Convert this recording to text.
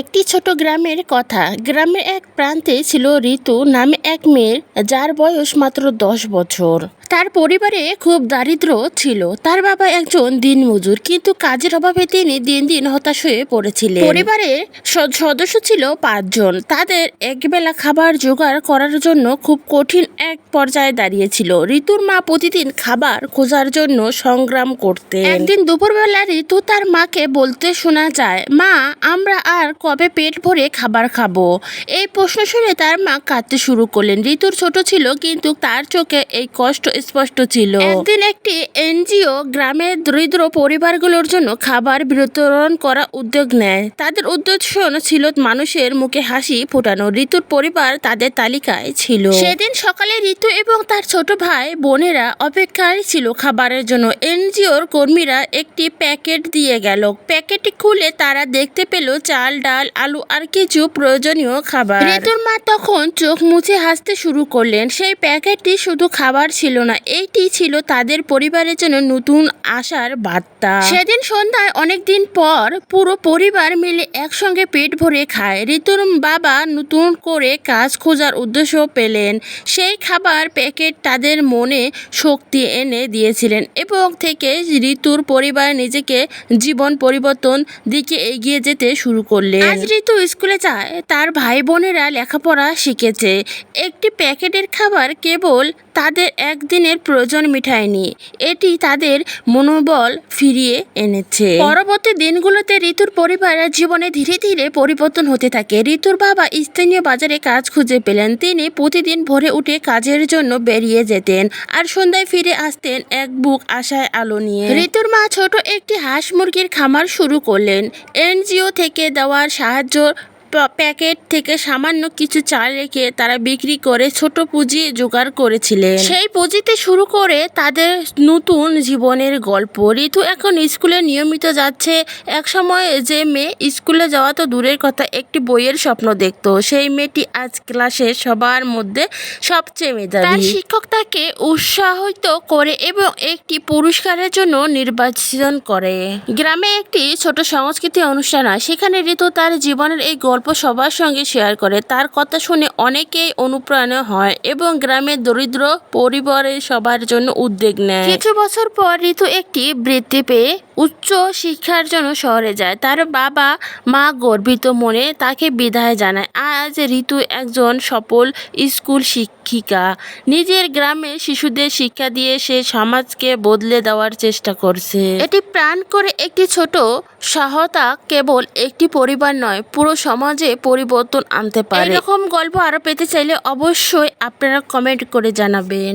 একটি ছোট গ্রামের কথা। গ্রামের এক প্রান্তে ছিল ঋতু নামে এক মেয়ের, যার বয়স মাত্র দশ বছর। তার পরিবারে খুব দারিদ্র ছিল। তার বাবা একজন দিনমজুর, কিন্তু কাজের অভাবে তিনি দিন দিন হতাশ হয়ে পড়েছিলেন। পরিবারের স- সদস্য ছিল পাঁচজন। তাদের একবেলা খাবার জোগাড় করার জন্য খুব কঠিন এক পর্যায়ে দাঁড়িয়েছিল। ঋতুর মা প্রতিদিন খাবার খোঁজার জন্য সংগ্রাম করতে একদিন দুপুরবেলা ঋতু তার মাকে বলতে শোনা যায়, মা, আমরা আর কবে পেট ভরে খাবার খাব? এই প্রশ্ন শুনে তার মা কাঁদতে শুরু করলেন। ঋতুর ছোট ছিল, কিন্তু তার চোখে এই কষ্ট স্পষ্ট ছিল। একদিন একটি এনজিও গ্রামের দরিদ্র পরিবারগুলোর জন্য খাবার বিতরণ করা উদ্যোগ নেয়। তাদের উদ্দেশ্য ছিল মানুষের মুখে হাসি ফোটানো। ঋতুর পরিবার তাদের তালিকায় ছিল। সেদিন সকালে ঋতু এবং তার ছোট ভাই, বোনেরা অপেক্ষায় ছিল খাবারের জন্য। এনজিওর কর্মীরা একটি প্যাকেট দিয়ে গেল। প্যাকেটটি খুলে তারা দেখতে পেল চাল, ডাল, আলু আর কিছু প্রয়োজনীয় খাবার। ঋতুর মা তখন চোখ মুছে হাসতে শুরু করলেন। সেই প্যাকেটটি শুধু খাবার ছিল না এইটি ছিল তাদের পরিবারের জন্য নতুন আশার বার্তা। সেদিন সন্ধ্যায় অনেকদিন পর পুরো পরিবার মিলে একসঙ্গে পেট ভরে খায়। ঋতুর বাবা নতুন করে কাজ খোঁজার উদ্দেশ্য পেলেন। সেই খাবার প্যাকেট তাদের মনে শক্তি এনে দিয়েছিলেন এবং থেকে ঋতুর পরিবার নিজেকে জীবন পরিবর্তন দিকে এগিয়ে যেতে শুরু করলেন। আজ ঋতু স্কুলে যায়, তার ভাই বোনেরা লেখাপড়া শিখেছে। একটি প্যাকেটের খাবার কেবল তাদের একদিনের প্রয়োজন মিটায়নি। এটি তাদের মনোবল ফিরিয়ে এনেছে। পরবর্তী দিনগুলোতে ঋতুর পরিবারের জীবনে ধীরে ধীরে পরিবর্তন হতে থাকে। ঋতুর বাবা স্থানীয় বাজারে কাজ খুঁজে পেলেন। তিনি প্রতিদিন ভোরে উঠে কাজের জন্য বেরিয়ে যেতেন আর সন্ধ্যায় ফিরে আসতেন এক বুক আশায় আলো নিয়ে। ঋতুর মা ছোট একটি হাঁস মুরগির খামার শুরু করলেন। এনজিও থেকে দেওয়ার সাহায্য প্যাকেট থেকে সামান্য কিছু চাল রেখে তারা বিক্রি করে ছোট পুঁজি জোগাড় করেছিলেন। সেই পুঁজিতে শুরু করে তাদের নতুন জীবনের গল্প। ঋতু এখন স্কুলে নিয়মিত যাচ্ছে। এক সময় যে মেয়ে স্কুলে যাওয়া তো দূরের কথা, একটি বইয়ের স্বপ্ন দেখতো। সেই মেয়েটি আজ ক্লাসে সবার মধ্যে সবচেয়ে মেধাবী। তার শিক্ষক তাকে উৎসাহিত করে এবং একটি পুরস্কারের জন্য নির্বাচন করে। গ্রামে একটি ছোট সংস্কৃতি অনুষ্ঠান হয়। সেখানে ঋতু তার জীবনের এই গল্প সবার সঙ্গে শেয়ার করে। তার কথা শুনে অনেকেই অনুপ্রাণিত হয় এবং গ্রামের দরিদ্র পরিবারের সবার জন্য উদ্যোগ নেয়। কিছু বছর পর ঋতু একটি বৃত্তি পেয়ে উচ্চ শিক্ষার জন্য শহরে যায়। তার বাবা মা গর্বিত মনে তাকে বিদায় জানায়। আজ ঋতু একজন সফল স্কুল শিক্ষিকা। নিজের গ্রামে শিশুদের শিক্ষা দিয়ে সে সমাজকে বদলে দেওয়ার চেষ্টা করছে। এটি প্রাণ করে একটি ছোট সহায়তা কেবল একটি পরিবার নয়, পুরো সমাজে পরিবর্তন আনতে পারে। এরকম গল্প আরও পেতে চাইলে অবশ্যই আপনারা কমেন্ট করে জানাবেন।